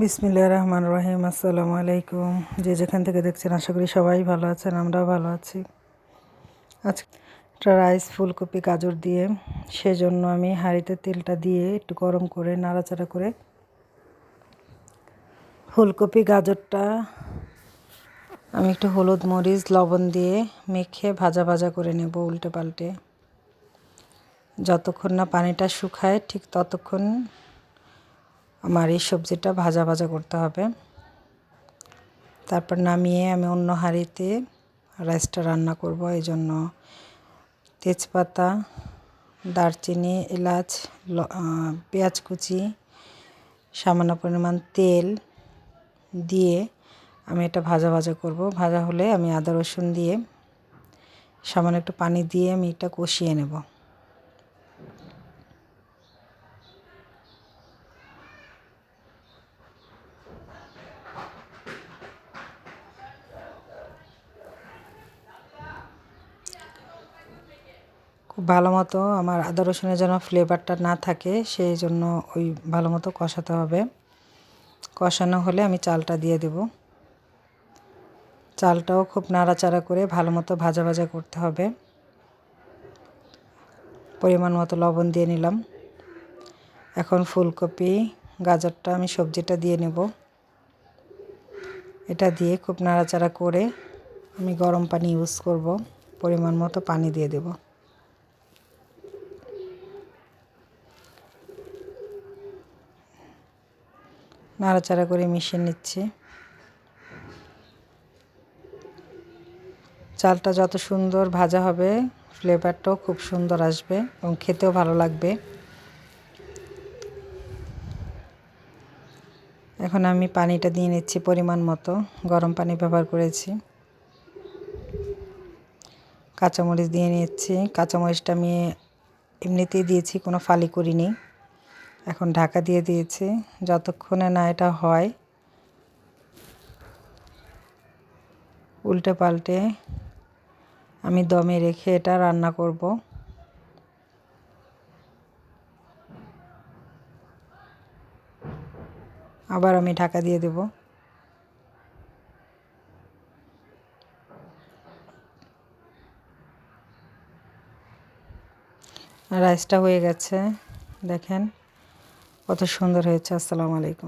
বিসমিল্লাহ রহমান রহিম, আসসালামু আলাইকুম। যে যেখান থেকে দেখছেন, আশা করি সবাই ভালো আছেন, আমরাও ভালো আছি। আজকে রাইস, ফুলকপি, গাজর দিয়ে সেজন্য আমি হাঁড়িতে তেলটা দিয়ে একটু গরম করে নাড়াচাড়া করে ফুলকপি, গাজরটা আমি একটু হলুদ মরিচ, লবণ দিয়ে মেখে ভাজা ভাজা করে নেব উল্টে পাল্টে। যতক্ষণ না পানিটা শুকায়, ঠিক ততক্ষণ আমার এই সবজিটা ভাজা ভাজা করতে হবে। তারপর নামিয়ে আমি অন্য হাঁড়িতে রাইসটা রান্না করব। এই জন্য তেজপাতা, দারচিনি, এলাচ পেঁয়াজ কুচি, সামান্য পরিমাণ তেল দিয়ে আমি এটা ভাজা ভাজা করব। ভাজা হলে আমি আদা রসুন দিয়ে সামান্য একটু পানি দিয়ে আমি এটা কষিয়ে নেব। খুব ভালো মতো আমার আদা রসুনের যেন ফ্লেভারটা না থাকে, সেই জন্য ওই ভালো মতো কষাতে হবে। কষানো হলে আমি চালটা দিয়ে দেব। চালটাও খুব নাড়াচাড়া করে ভালো মতো ভাজা ভাজা করতে হবে। পরিমাণ মতো লবণ দিয়ে নিলাম। এখন ফুলকপি, গাজরটা আমি সবজিটা দিয়ে নেব। এটা দিয়ে খুব নাড়াচাড়া করে আমি গরম পানি ইউজ করব। পরিমাণ মতো পানি দিয়ে দেবো। নাড়াচাড়া করে মিশিয়ে নিচ্ছি। চালটা যত সুন্দর ভাজা হবে ফ্লেভারটাও খুব সুন্দর আসবে এবং খেতেও ভালো লাগবে। এখন আমি পানিটা দিয়ে নিচ্ছি পরিমাণ মতো, গরম পানি ব্যবহার করেছি। কাঁচামরিচ দিয়ে নিচ্ছি, কাঁচামরিচটা আমি এমনিতেই দিয়েছি, কোনো ফালি করিনি। এখন ঢাকা দিয়ে দিয়েছি। যতক্ষণে না এটা হয় উল্টে পাল্টে আমি দমে রেখে এটা রান্না করব। আবার আমি ঢাকা দিয়ে দেব। রাইসটা হয়ে গেছে, দেখেন। কত সুন্দর হয়েছে আসসালামু আলাইকুম।